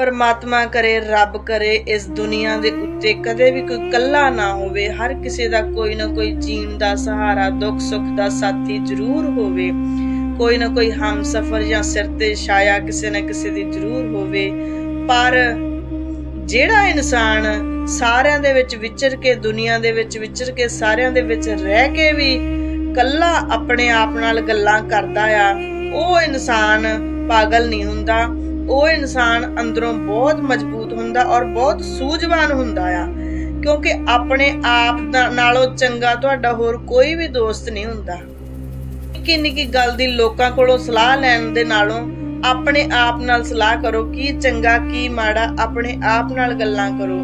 ਪਰਮਾਤਮਾ ਕਰੇ, ਰੱਬ ਕਰੇ, ਇਸ ਦੁਨੀਆ ਦੇ ਉੱਤੇ ਕਦੇ ਵੀ ਕੋਈ ਕੱਲਾ ਨਾ ਹੋਵੇ, ਹਰ ਕਿਸੇ ਦਾ ਕੋਈ ਨਾ ਕੋਈ ਜੀਣ ਦਾ ਸਹਾਰਾ, ਦੁੱਖ, ਸੁੱਖ ਦਾ ਸਾਥੀ ਜ਼ਰੂਰ ਹੋਵੇ। ਕੋਈ ਨਾ ਕੋਈ ਹਮਸਫਰ ਜਾਂ ਸਿਰ ਤੇ ਛਾਇਆ ਕਿਸੇ ਨਾ ਕਿਸੇ ਦੀ ਜ਼ਰੂਰ ਹੋਵੇ। ਪਰ ਜਿਹੜਾ ਇਨਸਾਨ ਸਾਰਿਆਂ ਦੇ ਵਿੱਚ ਵਿਚਰ ਕੇ, ਦੁਨੀਆ ਦੇ ਵਿੱਚ ਵਿਚਰ ਕੇ, ਸਾਰਿਆਂ ਦੇ ਵਿੱਚ ਰਹਿ ਕੇ ਵੀ ਕੱਲਾ ਆਪਣੇ ਆਪ ਨਾਲ ਗੱਲਾਂ ਕਰਦਾ ਆ, ਉਹ ਇਨਸਾਨ ਪਾਗਲ ਨਹੀਂ ਹੁੰਦਾ। ਉਹ ਇਨਸਾਨ ਅੰਦਰੋਂ ਬਹੁਤ ਮਜ਼ਬੂਤ ਹੁੰਦਾ ਔਰ ਬਹੁਤ ਸੂਝਵਾਨ ਹੁੰਦਾ ਆ, ਕਿਉਂਕਿ ਆਪਣੇ ਆਪ ਨਾਲੋਂ ਚੰਗਾ ਤੁਹਾਡਾ ਹੋਰ ਕੋਈ ਵੀ ਦੋਸਤ ਨਹੀਂ ਹੁੰਦਾ। ਨਿੱਕੀ ਨਿੱਕੀ ਗੱਲ ਦੀ ਲੋਕਾਂ ਕੋਲੋਂ ਸਲਾਹ ਲੈਣ ਦੇ ਨਾਲੋਂ ਆਪਣੇ ਆਪ ਨਾਲ ਸਲਾਹ ਕਰੋ, ਕੀ ਚੰਗਾ, ਕੀ ਮਾੜਾ, ਆਪਣੇ ਆਪ ਨਾਲ ਗੱਲਾਂ ਕਰੋ।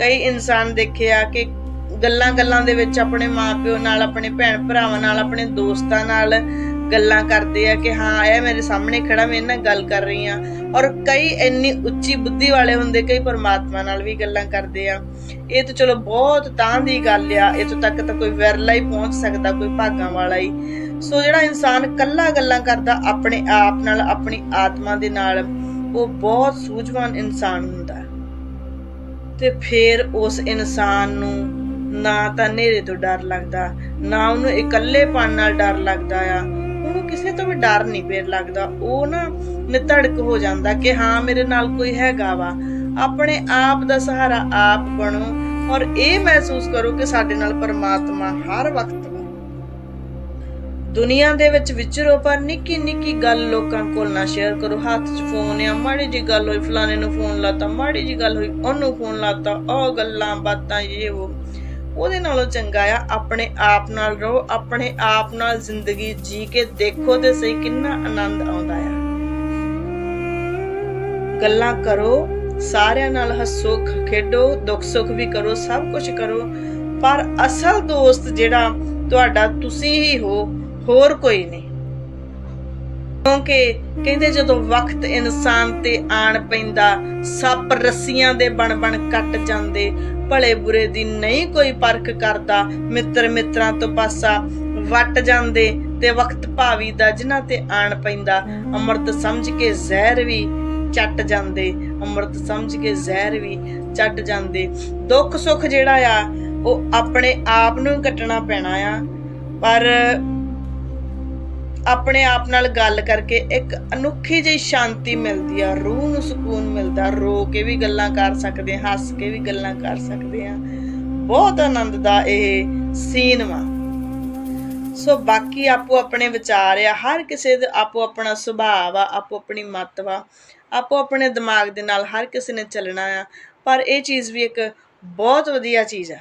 ਕਈ ਇਨਸਾਨ ਦੇਖਿਆ ਕਿ ਗੱਲਾਂ ਗੱਲਾਂ ਦੇ ਵਿੱਚ ਆਪਣੇ ਮਾਪਿਓ ਨਾਲ, ਆਪਣੇ ਭੈਣ ਭਰਾਵਾਂ ਨਾਲ, ਆਪਣੇ ਦੋਸਤਾਂ ਨਾਲ ਗੱਲਾਂ ਕਰਦੇ ਆ ਕਿ ਹਾਂ, ਇਹ ਮੇਰੇ ਸਾਹਮਣੇ ਖੜਾ, ਮੈਂ ਇਹਨਾਂ ਨਾਲ ਗੱਲ ਕਰ ਰਹੀ ਆ ਔਰ ਕਈ ਇੰਨੀ ਉੱਚੀ ਬੁੱਧੀ ਵਾਲੇ ਹੁੰਦੇ, ਕਈ ਪਰਮਾਤਮਾ ਨਾਲ ਵੀ ਗੱਲਾਂ ਕਰਦੇ ਆ। ਇਹ ਤਾਂ ਚਲੋ ਬਹੁਤ ਤਾਂ ਦੀ ਗੱਲ ਆ ਇਥੋਂ ਤੱਕ ਤਾਂ ਕੋਈ ਵਿਰਲਾ ਹੀ ਪਹੁੰਚ ਸਕਦਾ, ਕੋਈ ਭਾਗਾਂ ਵਾਲਾ ਹੀ। ਸੋ ਜਿਹੜਾ ਇਨਸਾਨ ਕੱਲਾ ਗੱਲਾਂ ਕਰਦਾ, ਆਪਣੇ ਆਪ ਨਾਲ, ਆਪਣੀ ਆਤਮਾ ਦੇ ਨਾਲ, ਉਹ ਬਹੁਤ ਸੂਝਵਾਨ ਇਨਸਾਨ ਹੁੰਦਾ। ਤੇ ਫਿਰ ਉਸ ਇਨਸਾਨ ਨੂੰ ਨਾ ਤਾਂ ਹਨੇਰੇ ਤੋਂ ਡਰ ਲੱਗਦਾ, ਨਾ ਉਹਨੂੰ ਇਕੱਲੇਪਨ ਨਾਲ ਡਰ ਲੱਗਦਾ ਆ। ਉਹਨੂੰ ਕਿਸੇ ਤੋਂ ਵੀ ਡਰ ਨਹੀਂ ਫੇਰ ਲੱਗਦਾ। ਉਹ ਨਾ ਨਿਤੜਕ ਹੋ ਜਾਂਦਾ ਕਿ ਹਾਂ, ਮੇਰੇ ਨਾਲ ਕੋਈ ਹੈਗਾ ਵਾ। ਆਪਣੇ ਆਪ ਦਾ ਸਹਾਰਾ ਆਪ ਬਣੋ ਔਰ ਇਹ ਮਹਿਸੂਸ ਕਰੋ ਕਿ ਸਾਡੇ ਨਾਲ ਪਰਮਾਤਮਾ ਹਰ ਵਕਤ ਵਾ। ਦੁਨੀਆ ਦੇ ਵਿੱਚ ਵਿਚਰੋ, ਪਰ ਨਿੱਕੀ ਨਿੱਕੀ ਗੱਲ ਲੋਕਾਂ ਕੋਲ ਨਾ ਸ਼ੇਅਰ ਕਰੋ। ਹੱਥ 'ਚ ਫੋਨ ਆ, ਮਾੜੀ ਜੀ ਗੱਲ ਹੋਈ, ਫਲਾਣੇ ਨੂੰ ਫੋਨ ਲਾਤਾ, ਮਾੜੀ ਜੀ ਗੱਲ ਹੋਈ, ਉਹਨੂੰ ਫੋਨ ਲਾਤਾ, ਉਹ ਗੱਲਾਂ ਬਾਤਾਂ, ਇਹ ਉਹ। ਉਹਦੇ ਨਾਲੋਂ ਚੰਗਾ ਆ, ਆਪਣੇ ਆਪ ਨਾਲ ਰਹੋ, ਆਪਣੇ ਆਪ ਨਾਲ ਜ਼ਿੰਦਗੀ ਜੀ ਕੇ ਦੇਖੋ ਤੇ ਸਹੀ ਕਿੰਨਾ ਆਨੰਦ ਆਉਂਦਾ ਆ। ਗੱਲਾਂ ਕਰੋ, ਸਾਰਿਆਂ ਨਾਲ ਹੱਸੋ ਖੇਡੋ, ਦੁੱਖ ਸੁੱਖ ਵੀ ਕਰੋ, ਸਭ ਕੁਝ ਕਰੋ, ਪਰ ਅਸਲ ਦੋਸਤ ਜਿਹੜਾ ਤੁਹਾਡਾ ਤੁਸੀਂ ਹੀ ਹੋ, ਹੋਰ ਕੋਈ ਨਹੀਂ। ਕਿਉਂਕਿ ਕਹਿੰਦੇ ਜਦੋਂ ਵਕਤ ਇਨਸਾਨ ਤੇ ਆਣ ਪੈਂਦਾ, ਸੱਪ ਰੱਸੀਆਂ ਦੇ ਬਣ ਬਣ ਕੱਟ ਜਾਂਦੇ ਭਲੇ ਬੁਰੇ ਦੀ ਨਹੀਂ ਕੋਈ ਪਰਖ ਕਰਦਾ। ਮਿੱਤਰ ਮਿੱਤਰਾਂ ਤੋਂ ਪਾਸਾ ਵੱਟ ਜਾਂਦੇ ਤੇ ਵਕਤ ਭਾਵੀ ਦਾ ਜਿਨ੍ਹਾਂ ਤੇ ਆਣ ਪੈਂਦਾ, ਅੰਮ੍ਰਿਤ ਸਮਝ ਕੇ ਜ਼ਹਿਰ ਵੀ ਚੱਟ ਜਾਂਦੇ, ਅੰਮ੍ਰਿਤ ਸਮਝ ਕੇ ਜ਼ਹਿਰ ਵੀ ਚੱਟ ਜਾਂਦੇ। ਦੁੱਖ ਸੁੱਖ ਜਿਹੜਾ ਆ, ਉਹ ਆਪਣੇ ਆਪ ਨੂੰ ਹੀ ਕੱਟਣਾ ਪੈਣਾ ਆ। ਪਰ ਆਪਣੇ ਆਪ ਨਾਲ ਗੱਲ ਕਰਕੇ ਇੱਕ ਅਨੋਖੀ ਜਿਹੀ ਸ਼ਾਂਤੀ ਮਿਲਦੀ ਆ, ਰੂਹ ਨੂੰ ਸਕੂਨ ਮਿਲਦਾ, ਰੋ ਕੇ ਵੀ ਗੱਲਾਂ ਕਰ ਸਕਦੇ ਆ ਹੱਸ ਕੇ ਵੀ ਗੱਲਾਂ ਕਰ ਸਕਦੇ ਆ ਬਹੁਤ ਆਨੰਦ ਦਾ ਇਹ ਸੀਨ ਵਾ। ਸੋ ਬਾਕੀ ਆਪੋ ਆਪਣੇ ਵਿਚਾਰ ਆ, ਹਰ ਕਿਸੇ ਦਾ ਆਪੋ ਆਪਣਾ ਸੁਭਾਅ ਆ ਆਪੋ ਆਪਣੀ ਮੱਤ ਵਾ, ਆਪੋ ਆਪਣੇ ਦਿਮਾਗ ਦੇ ਨਾਲ ਹਰ ਕਿਸੇ ਨੇ ਚੱਲਣਾ ਆ। ਪਰ ਇਹ ਚੀਜ਼ ਵੀ ਇੱਕ ਬਹੁਤ ਵਧੀਆ ਚੀਜ਼ ਆ।